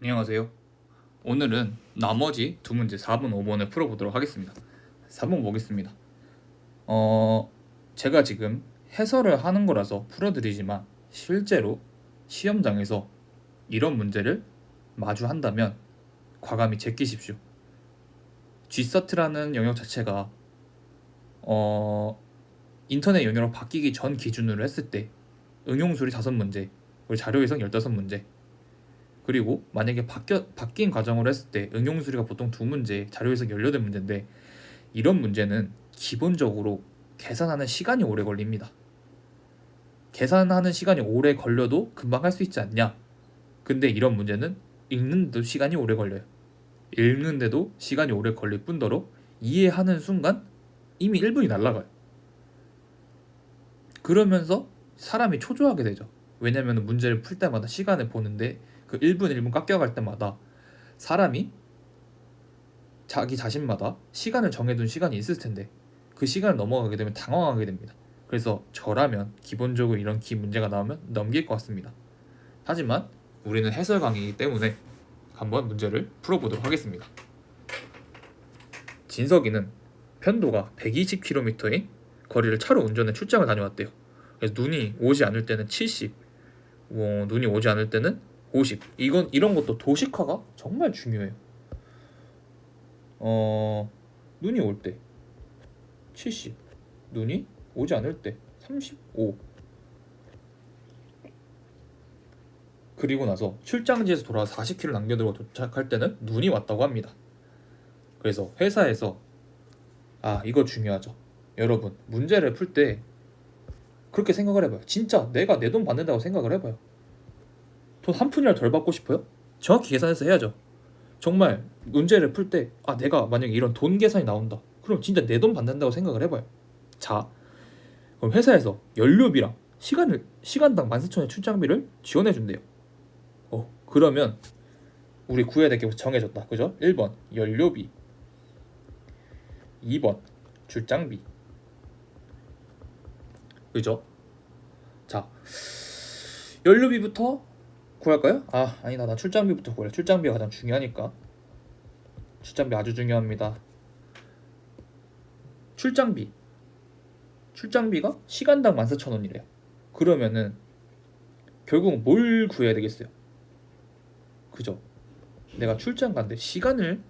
안녕하세요. 오늘은 나머지 두 문제 4번, 5번을 풀어보도록 하겠습니다. 4번 보겠습니다. 어, 제가 지금 해설을 하는 거라서 풀어드리지만 실제로 시험장에서 이런 문제를 마주한다면 과감히 제끼십시오. G서트라는 영역 자체가 어, 인터넷 영역으로 바뀌기 전 기준으로 했을 때 응용수리 5문제, 그리고 자료 해석 15문제, 그리고 만약에 바뀌어, 바뀐 과정으로 했을 때 응용 수리가 보통 두 문제, 자료 해석 18 문제인데 이런 문제는 기본적으로 계산하는 시간이 오래 걸립니다. 계산하는 시간이 오래 걸려도 금방 할 수 있지 않냐? 근데 이런 문제는 읽는데도 시간이 오래 걸려요. 읽는데도 시간이 오래 걸릴 뿐더러 이해하는 순간 이미 1분이 날아가요. 그러면서 사람이 초조하게 되죠. 왜냐면 문제를 풀 때마다 시간을 보는데 그 1분 1분 깎여갈 때마다 사람이 자기 자신마다 시간을 정해둔 시간이 있을 텐데 그 시간을 넘어가게 되면 당황하게 됩니다. 그래서 저라면 기본적으로 이런 기 문제가 나오면 넘길 것 같습니다. 하지만 우리는 해설 강의이기 때문에 한번 문제를 풀어보도록 하겠습니다. 진석이는 편도가 120km의 거리를 차로 운전해 출장을 다녀왔대요. 그래서 눈이 오지 않을 때는 70, 어, 눈이 오지 않을 때는 50. 이건 이런 것도 도식화가 정말 중요해요. 어 눈이 올 때 70. 눈이 오지 않을 때 35. 그리고 나서 출장지에서 돌아와 40km 남겨두고 도착할 때는 눈이 왔다고 합니다. 그래서 회사에서 아 이거 중요하죠. 여러분 문제를 풀 때 그렇게 생각을 해봐요. 진짜 내가 내 돈 받는다고 생각을 해봐요. 돈 한 푼이라도 덜 받고 싶어요? 정확히 계산해서 해야죠. 정말 문제를 풀 때 아 내가 만약에 이런 돈 계산이 나온다. 그럼 진짜 내 돈 받는다고 생각을 해봐요. 자, 그럼 회사에서 연료비랑 시간을 시간당 14,000원 출장비를 지원해 준대요. 어, 그러면 우리 구해야 될 게 정해졌다. 그죠? 1번 연료비 2번 출장비 그죠? 자 연료비부터 구할까요? 아 아니다. 나 출장비부터 구할래. 출장비가 가장 중요하니까. 출장비 아주 중요합니다. 출장비. 출장비가 시간당 14,000원이래요. 그러면은 결국 뭘 구해야 되겠어요? 그죠? 내가 출장 간데 시간을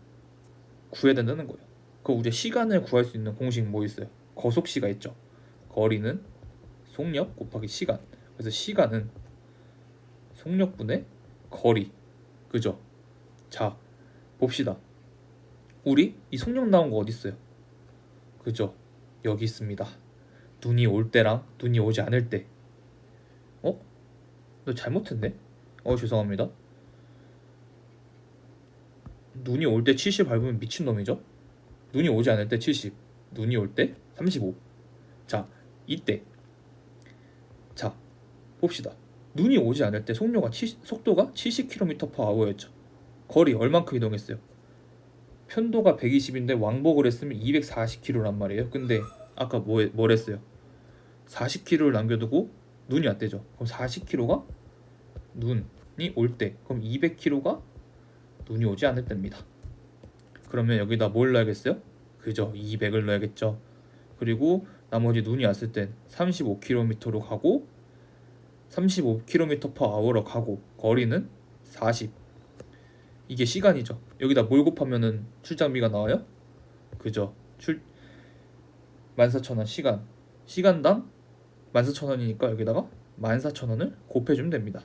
구해야 된다는 거예요. 그 우리 시간을 구할 수 있는 공식 뭐 있어요? 거속시가 있죠. 거리는 속력 곱하기 시간. 그래서 시간은 속력분의 거리 그죠? 자 봅시다 우리 이 속력 나온 거 어디 있어요? 그죠? 여기 있습니다 눈이 올 때랑 눈이 오지 않을 때 어? 너 잘못했네? 어 죄송합니다 눈이 올 때 70 밟으면 미친놈이죠? 눈이 오지 않을 때 70 눈이 올 때 35 자 이때 자 봅시다 눈이 오지 않을 때 속도가 70, 속도가 70km/h였죠. 거리 얼만큼 이동했어요? 편도가 120인데 왕복을 했으면 240km란 말이에요. 근데 아까 뭐, 뭘 했어요? 40km를 남겨두고 눈이 왔대죠. 그럼 40km가 눈이 올 때, 그럼 200km가 눈이 오지 않을 때입니다. 그러면 여기다 뭘 넣어야겠어요? 그죠? 200을 넣어야겠죠. 그리고 나머지 눈이 왔을 땐 35km로 가고 35km/h로 가고 거리는 40 이게 시간이죠 여기다 뭘 곱하면은 출장비가 나와요? 그죠 출 14,000원 시간 시간당 14,000원이니까 여기다가 14,000원을 곱해 주면 됩니다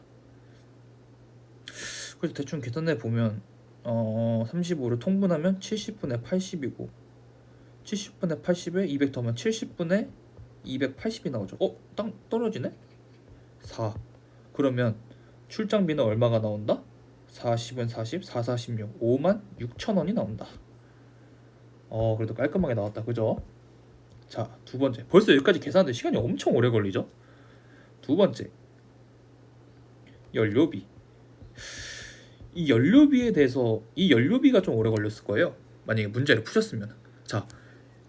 그래서 대충 계산해 보면 어 35를 통분하면 70분의 80이고 70분의 80에 200 더하면 70분의 280이 나오죠 어? 땅 떨어지네? 4 그러면 출장비는 얼마가 나온다? 40은 40, 4, 46 5만 6천 원이 나온다. 어 그래도 깔끔하게 나왔다. 그죠? 자 두 번째. 벌써 여기까지 계산하는데 시간이 엄청 오래 걸리죠? 두 번째. 연료비. 이 연료비에 대해서 이 연료비가 좀 오래 걸렸을 거예요. 만약에 문제를 푸셨으면. 자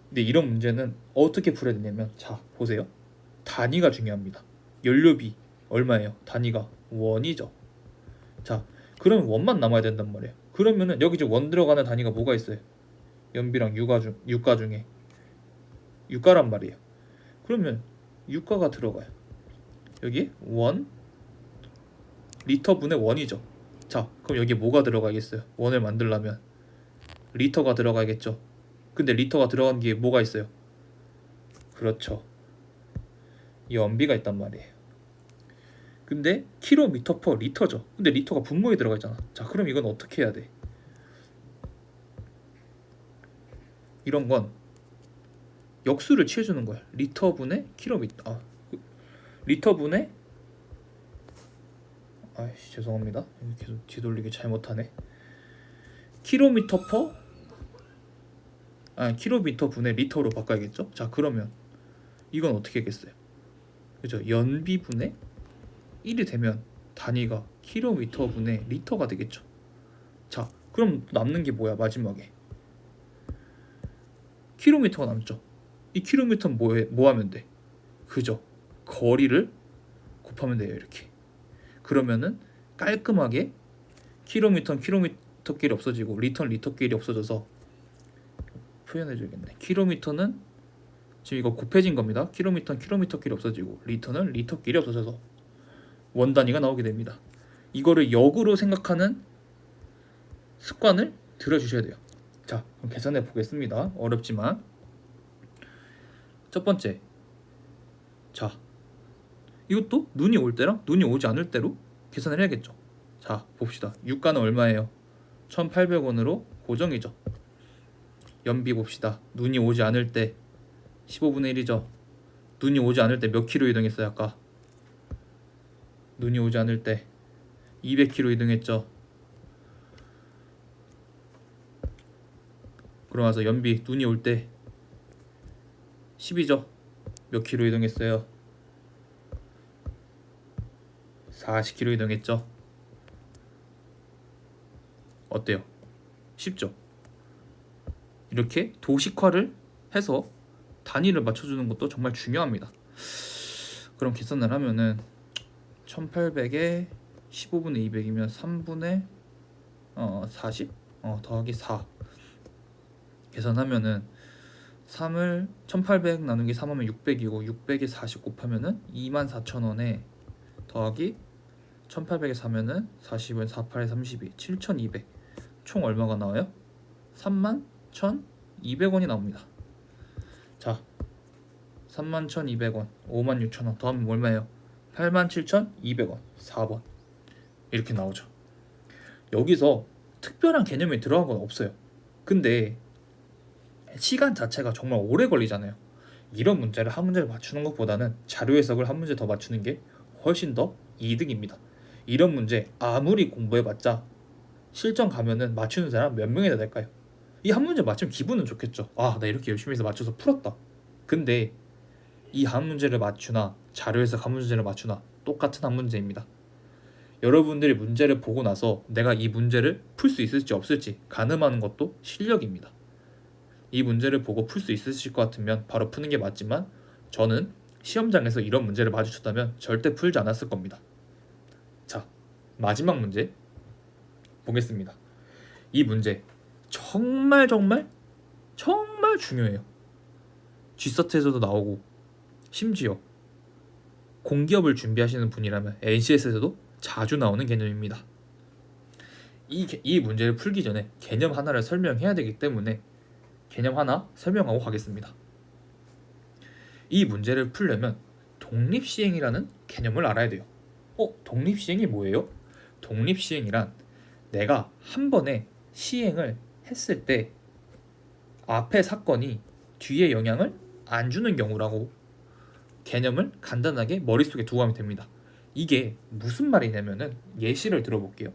근데 이런 문제는 어떻게 풀어야 되냐면 자 보세요. 단위가 중요합니다. 연료비 얼마예요? 단위가 원이죠. 자, 그러면 원만 남아야 된단 말이에요. 그러면은 여기 지금 원 들어가는 단위가 뭐가 있어요? 연비랑 유가 중 유가 중에 유가란 말이에요. 그러면 유가가 들어가요. 여기 원 리터분의 원이죠. 자, 그럼 여기 뭐가 들어가겠어요? 원을 만들려면 리터가 들어가겠죠. 근데 리터가 들어간 게 뭐가 있어요? 그렇죠. 연비가 있단 말이에요. 근데 킬로미터 퍼 리터죠. 근데 리터가 분모에 들어가 있잖아. 자, 그럼 이건 어떻게 해야 돼? 이런 건 역수를 취해주는 거야. 리터분의 킬로미터. 아, 그- 리터분의 아이씨 죄송합니다. 계속 뒤돌리기 잘못하네. 킬로미터 퍼 아, 킬로미터 분의 리터로 바꿔야겠죠? 자, 그러면 이건 어떻게 하겠어요? 그죠? 연비분의 1이 되면 단위가 킬로미터 분의 리터가 되겠죠. 자, 그럼 남는 게 뭐야? 마지막에 킬로미터가 남죠. 이 킬로미터는 뭐해, 뭐 하면 돼? 그죠? 거리를 곱하면 돼요. 이렇게. 그러면은 깔끔하게 킬로미터는 킬로미터끼리 없어지고 리터는 리터끼리 없어져서 표현해줘야겠네. 킬로미터는 지금 이거 곱해진 겁니다. 킬로미터는 킬로미터끼리 없어지고 리터는 리터끼리 없어져서 원 단위가 나오게 됩니다. 이거를 역으로 생각하는 습관을 들여주셔야 돼요. 자, 그럼 계산해 보겠습니다. 어렵지만 첫 번째, 자 이것도 눈이 올 때랑 눈이 오지 않을 때로 계산을 해야겠죠. 자, 봅시다. 유가는 얼마예요? 1,800원으로 고정이죠. 연비 봅시다. 눈이 오지 않을 때 15분의 1이죠. 눈이 오지 않을 때 몇 킬로 이동했어요, 아까? 눈이 오지 않을 때 200킬로 이동했죠. 그러면서 연비 눈이 올 때 10이죠. 몇 킬로 이동했어요? 40km 이동했죠. 어때요? 쉽죠? 이렇게 도식화를 해서 단위를 맞춰주는 것도 정말 중요합니다. 그럼 계산을 하면은 1800에 15분의 200이면 3분의 어, 40 어, 더하기 4 계산하면은 3을 1800 나누기 3하면 600이고 600에 40 곱하면은 24,000원에 더하기 1800에 사면은 40은 48에 32 7200 총 얼마가 나와요? 3만 1200원이 나옵니다. 자 3만 1200원. 5만 6천원. 더하면 얼마예요? 8만 7200원 4번 이렇게 나오죠 여기서 특별한 개념이 들어간 건 없어요 근데 시간 자체가 정말 오래 걸리잖아요 이런 문제를 한 문제를 맞추는 것보다는 자료 해석을 한 문제 더 맞추는 게 훨씬 더 이득입니다. 이런 문제 아무리 공부해봤자 실전 가면은 맞추는 사람 몇 명이나 될까요? 이 한 문제 맞추면 기분은 좋겠죠. 아, 나 이렇게 열심히 해서 맞춰서 풀었다. 근데 이 한 문제를 맞추나 자료 해석 한 문제를 맞추나 똑같은 한 문제입니다. 여러분들이 문제를 보고 나서 내가 이 문제를 풀 수 있을지 없을지 가늠하는 것도 실력입니다. 이 문제를 보고 풀 수 있으실 것 같으면 바로 푸는 게 맞지만 저는 시험장에서 이런 문제를 마주쳤다면 절대 풀지 않았을 겁니다. 자, 마지막 문제 보겠습니다. 이 문제 정말 정말 정말 중요해요. G서트에서도 나오고 심지어 공기업을 준비하시는 분이라면 NCS에서도 자주 나오는 개념입니다. 이, 개- 이 문제를 풀기 전에 개념 하나를 설명해야 되기 때문에 개념 하나 설명하고 가겠습니다. 이 문제를 풀려면 독립시행이라는 개념을 알아야 돼요. 어? 독립시행이 뭐예요? 독립시행이란 내가 한 번에 시행을 했을 때 앞에 사건이 뒤에 영향을 안 주는 경우라고 개념을 간단하게 머릿속에 두고 가면 됩니다. 이게 무슨 말이냐면은 예시를 들어볼게요.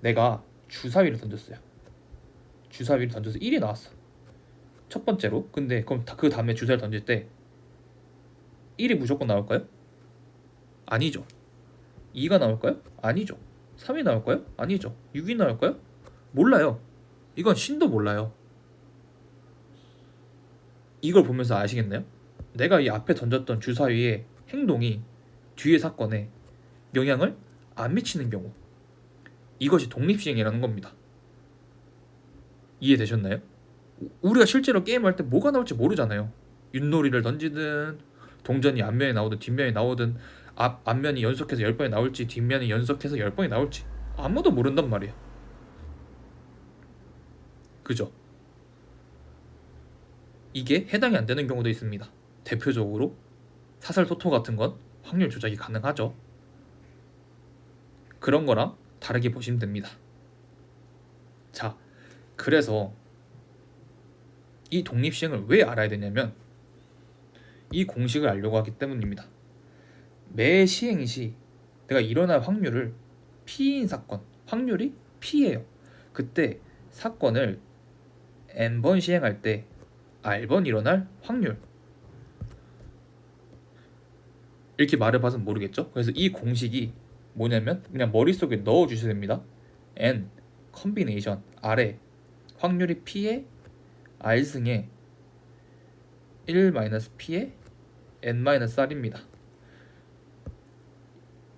내가 주사위를 던졌어요. 주사위를 던져서 1이 나왔어. 첫 번째로. 근데 그럼 다- 그 다음에 주사를 던질 때 1이 무조건 나올까요? 아니죠. 2가 나올까요? 아니죠. 3이 나올까요? 아니죠. 6이 나올까요? 몰라요. 이건 신도 몰라요. 이걸 보면서 아시겠나요? 내가 이 앞에 던졌던 주사위의 행동이 뒤의 사건에 영향을 안 미치는 경우 이것이 독립시행이라는 겁니다. 이해되셨나요? 우리가 실제로 게임할 때 뭐가 나올지 모르잖아요. 윷놀이를 던지든 동전이 앞면에 나오든 뒷면에 나오든 앞 앞면이 연속해서 10번이 나올지 뒷면이 연속해서 10번이 나올지 아무도 모른단 말이에요. 그죠? 이게 해당이 안 되는 경우도 있습니다. 대표적으로 사설 토토 같은 건 확률 조작이 가능하죠. 그런 거랑 다르게 보시면 됩니다. 자, 그래서 이 독립시행을 왜 알아야 되냐면 이 공식을 알려고 하기 때문입니다. 매 시행 시 내가 일어날 확률을 P인 사건, 확률이 P예요. 그때 사건을 n번 시행할 때 r번 일어날 확률 이렇게 말을 봐서는 모르겠죠? 그래서 이 공식이 뭐냐면 그냥 머릿속에 넣어 주셔야 됩니다. n 컨비네이션 r에 확률이 p의 r승에 1-p의 n-r입니다.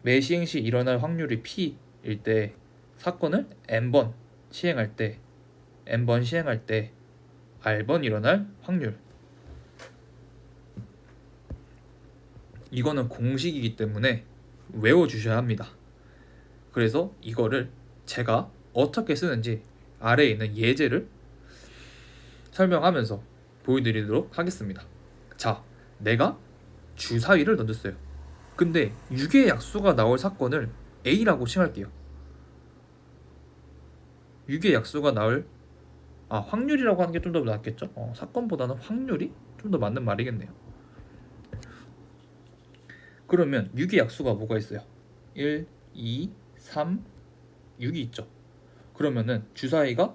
매 시행 시 일어날 확률이 p일 때 사건을 n번 시행할 때 n번 시행할 때 r번 일어날 확률 이거는 공식이기 때문에 외워 주셔야 합니다. 그래서 이거를 제가 어떻게 쓰는지 아래에 있는 예제를 설명하면서 보여드리도록 하겠습니다. 자, 내가 주사위를 던졌어요. 근데 6의 약수가 나올 사건을 A라고 칭할게요. 6의 약수가 나올 아 확률이라고 하는 게 좀 더 낫겠죠? 어, 사건보다는 확률이 좀 더 맞는 말이겠네요. 그러면 6의 약수가 뭐가 있어요? 1, 2, 3, 6이 있죠. 그러면은 주사위가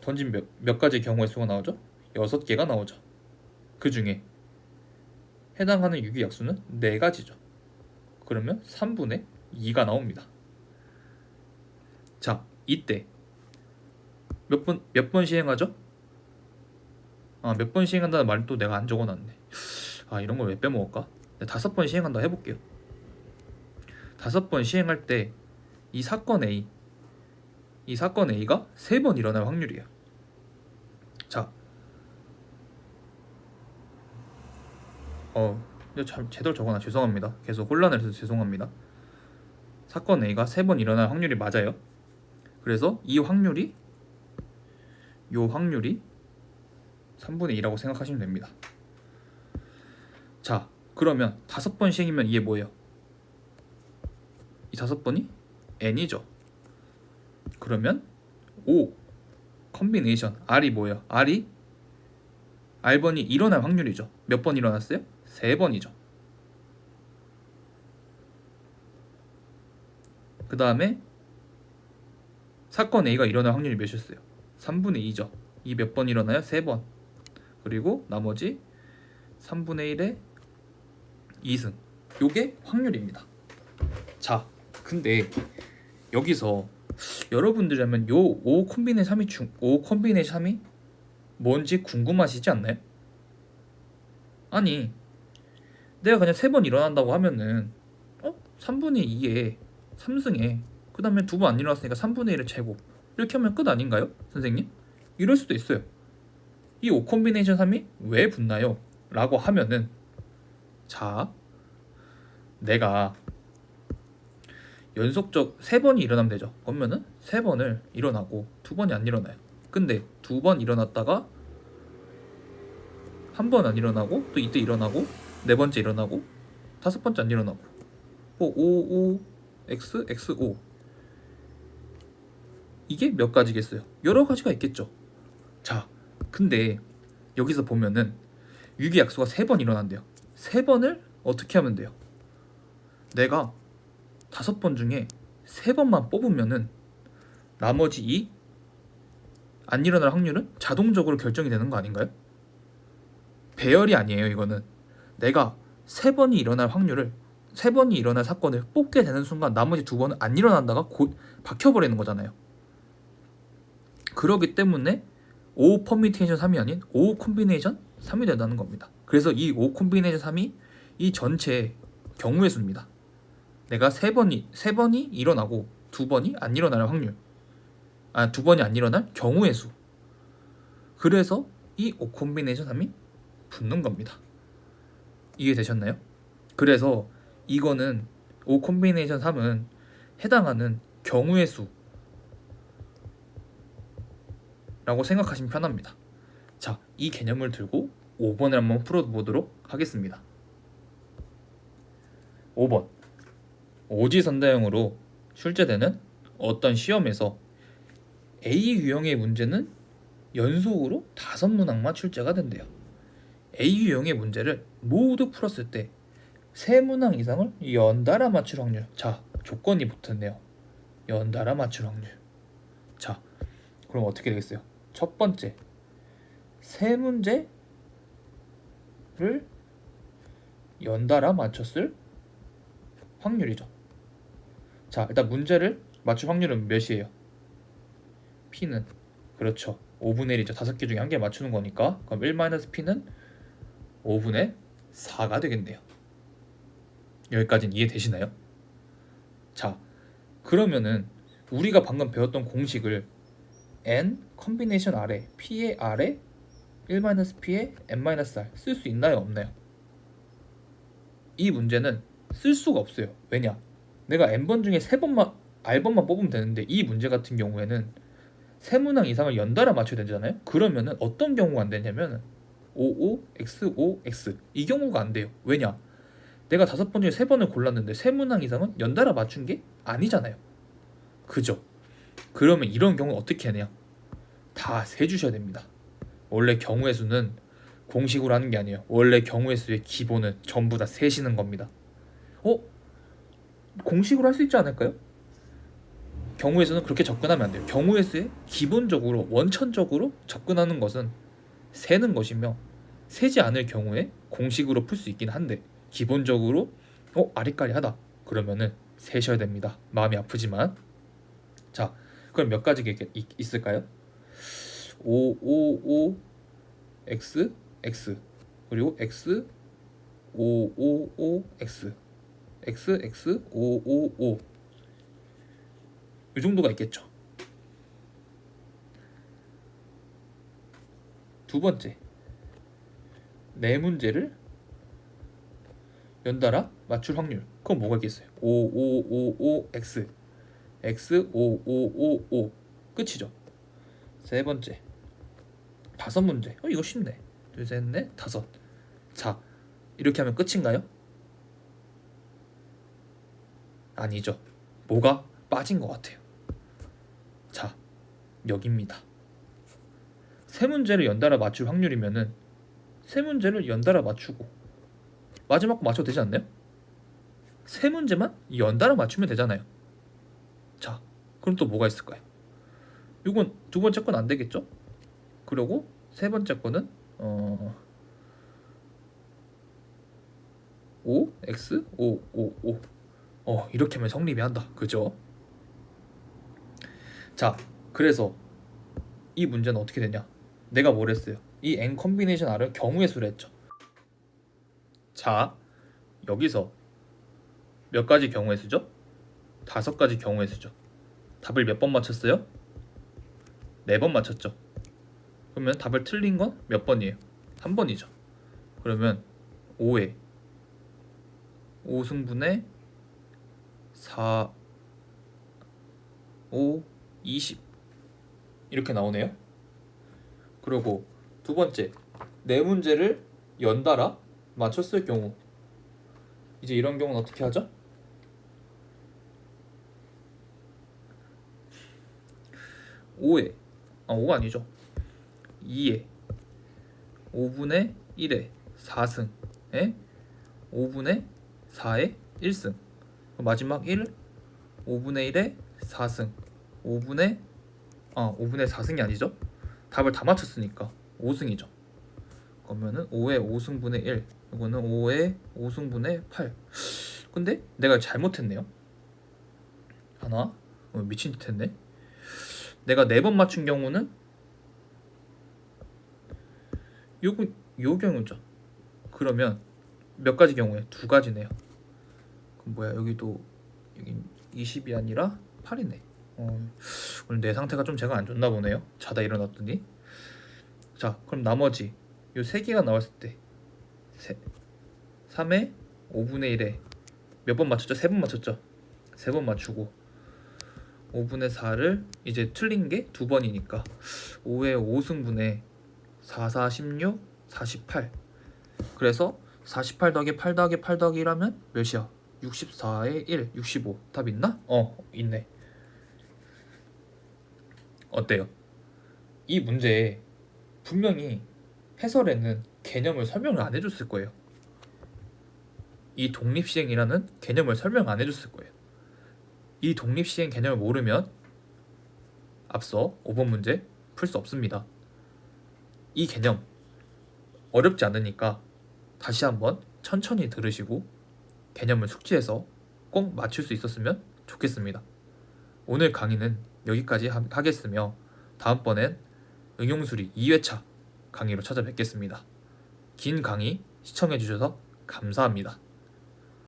던진 몇, 몇 가지 경우의 수가 나오죠? 6개가 나오죠. 그 중에 해당하는 6의 약수는 4가지죠. 그러면 3분의 2가 나옵니다. 자, 이때 몇 번 몇 번 시행하죠? 아, 몇 번 시행한다는 또 내가 안 적어놨네. 아, 이런 걸 왜 빼먹을까? 네, 다섯 번 시행한다 해볼게요. 다섯 번 시행할 때 이 사건 A, 이 사건 A가 세 번 일어날 확률이에요. 자, 어, 잘 제대로 적어놔 죄송합니다. 계속 혼란을 해서 죄송합니다. 사건 A가 세 번 일어날 확률이 맞아요. 그래서 이 확률이 요 확률이 3분의 2라고 생각하시면 됩니다. 자, 그러면 다섯 번 시행이면 이게 뭐예요? 이 다섯 번이 n이죠. 그러면 5 컨비네이션 r이 뭐예요? r이 r번이 일어날 확률이죠. 몇 번 일어났어요? 세 번이죠. 그 다음에 사건 A가 일어날 확률이 몇이었어요? 3분의 2죠. 이 몇 번 일어나요? 3번. 그리고 나머지 3분의 1의 2승. 요게 확률입니다. 자, 근데 여기서 여러분들이라면 요 5 콤비네 3이 중, 5 콤비네 3이 뭔지 궁금하시지 않나요? 아니, 내가 그냥 3번 일어난다고 하면은 어? 3분의 2에 3승에 그 다음에 두 번 안 일어났으니까 3분의 1의 제곱 이렇게 하면 끝 아닌가요? 선생님? 이럴 수도 있어요. 이 5 콤비네이션 3이 왜 붙나요? 라고 하면은 자 내가 연속적 세 번이 일어나면 되죠. 그러면은 세 번을 일어나고 두 번이 안 일어나요. 근데 두 번 일어났다가 한 번 안 일어나고 또 이때 일어나고 네 번째 일어나고 다섯 번째 안 일어나고 뭐 5, 5, x, x, 5 이게 몇 가지겠어요? 여러 가지가 있겠죠. 자, 근데 여기서 보면은 유기 약수가 세 번 일어난대요. 세 번을 어떻게 하면 돼요? 내가 다섯 번 중에 세 번만 뽑으면은 나머지 이 안 일어날 확률은 자동적으로 결정이 되는 거 아닌가요? 배열이 아니에요, 이거는. 내가 세 번이 일어날 확률을 세 번이 일어날 사건을 뽑게 되는 순간 나머지 두 번은 안 일어난다가 곧 박혀버리는 거잖아요. 그러기 때문에 5 퍼미테이션 3이 아닌 5 콤비네이션 3이 된다는 겁니다. 그래서 이 5 콤비네이션 3이 이 전체 경우의 수입니다. 내가 세 번이 세 번이 일어나고 두 번이 안 일어날 확률. 아, 두 번이 안 일어날 경우의 수. 그래서 이 O 콤비네이션 3이 붙는 겁니다. 이해되셨나요? 그래서 이거는 O 콤비네이션 3은 해당하는 경우의 수 라고 생각하시면 편합니다. 자, 이 개념을 들고 5번을 한번 풀어보도록 하겠습니다. 5번 오지선다형으로 출제되는 어떤 시험에서 A 유형의 문제는 연속으로 다섯 문항만 출제가 된대요. A 유형의 문제를 모두 풀었을 때 세 문항 이상을 연달아 맞출 확률. 자, 조건이 붙었네요. 연달아 맞출 확률. 자, 그럼 어떻게 되겠어요? 첫 번째, 세 문제 를 연달아 맞췄을 확률이죠. 자, 일단 문제를 맞출 확률은 몇이에요? P는 그렇죠. 5분의 1이죠. 다섯 개 중에 한 개 맞추는 거니까. 그럼 1-P는 5분의 4가 되겠네요. 여기까지는 이해되시나요? 자, 그러면은 우리가 방금 배웠던 공식을 n 컨비네이션 R에 P의 R에 1-P의 n-R 쓸 수 있나요? 없나요? 이 문제는 쓸 수가 없어요. 왜냐? 내가 n번 중에 세 번만 r번만 뽑으면 되는데 이 문제 같은 경우에는 세 문항 이상을 연달아 맞춰야 되잖아요. 그러면은 어떤 경우가 안 되냐면 55 x 5 x 이 경우가 안 돼요. 왜냐? 내가 다섯 번 중에 세 번을 골랐는데 세 문항 이상은 연달아 맞춘 게 아니잖아요. 그죠? 그러면 이런 경우 어떻게 하냐? 다 세 주셔야 됩니다. 원래 경우의 수는 공식으로 하는 게 아니에요. 원래 경우의 수의 기본은 전부 다 세시는 겁니다. 어? 공식으로 할 수 있지 않을까요? 경우의 수는 그렇게 접근하면 안 돼요. 경우의 수에 기본적으로 원천적으로 접근하는 것은 세는 것이며 세지 않을 경우에 공식으로 풀 수 있긴 한데 기본적으로 어 아리까리하다 그러면은 세셔야 됩니다. 마음이 아프지만 자 그럼 몇 가지 게 있- 있을까요? 5 5 5 x 그리고 x 5 5 5 x x x 5 5 5 이 정도가 있겠죠. 두 번째 네 문제를 연달아 맞출 확률 그건 뭐가 있겠어요? 5 5 5 5 x x 5 5 5 5 끝이죠. 세 번째 다섯 문제 어 이거 쉽네 둘 셋 넷 다섯 자 이렇게 하면 끝인가요? 아니죠. 뭐가 빠진 것 같아요. 자, 여기입니다. 세 문제를 연달아 맞출 확률이면은 세 문제를 연달아 맞추고 마지막 거 맞춰도 되지 않나요? 세 문제만 연달아 맞추면 되잖아요. 자, 그럼 또 뭐가 있을까요? 이건 두 번째 건 안 되겠죠? 그리고 세 번째 거는 어 5 x? 5 5 5 어 이렇게 하면 성립이 한다. 그죠? 자 그래서 이 문제는 어떻게 되냐? 내가 뭘 했어요? 이 n 컨비네이션 r은 경우의 수를 했죠. 자 여기서 몇 가지 경우의 수죠? 다섯 가지 경우의 수죠. 답을 몇 번 맞췄어요? 네 번 맞췄죠 그러면 답을 틀린 건 몇 번이에요 한 번이죠 그러면 5에 5승분의 4 5 20 이렇게 나오네요. 그리고 두 번째 네 문제를 연달아 맞췄을 경우 이제 이런 경우는 어떻게 하죠? 오에 아 5가 아니죠. 2에 5분의 1에 4승에? 5분의 4에 1승. 마지막 1 5분의 1에 4승. 5분의 아 5분의 4승이 아니죠? 답을 다 맞췄으니까 5승이죠. 그러면은 5의 5승분의 1 이거는 5의 5승분의 8 근데 내가 잘못했네요. 하나? 어, 미친 듯 했네. 내가 4번 맞춘 경우는 요거 요 경우죠 그러면 몇 가지 경우에 두 가지네요 그럼 뭐야 여기도 여기 20이 아니라 8이네. 어, 오늘 내 상태가 좀 제가 안 좋나 보네요. 자다 일어났더니. 자, 그럼 나머지 요 세 개가 나왔을 때 세, 3에 5분의 1에 몇 번 맞췄죠? 세 번 맞췄죠? 세 번 맞추고 5분의 4를 이제 틀린 게 두 번이니까 5의 5승분의 4, 4, 16, 48 그래서 48 더하기 8 더하기 8 더하기 1 하면 몇이야? 64에 1, 65. 답 있나? 어, 있네. 어때요? 이 문제에 분명히 해설에는 개념을 설명을 안 해줬을 거예요. 이 독립시행이라는 개념을 설명 안 해줬을 거예요. 이 독립시행 개념을 모르면 앞서 5번 문제 풀 수 없습니다. 이 개념 어렵지 않으니까 다시 한번 천천히 들으시고 개념을 숙지해서 꼭 맞출 수 있었으면 좋겠습니다. 오늘 강의는 여기까지 하- 하겠으며 다음번엔 응용수리 2회차 강의로 찾아뵙겠습니다. 긴 강의 시청해 주셔서 감사합니다.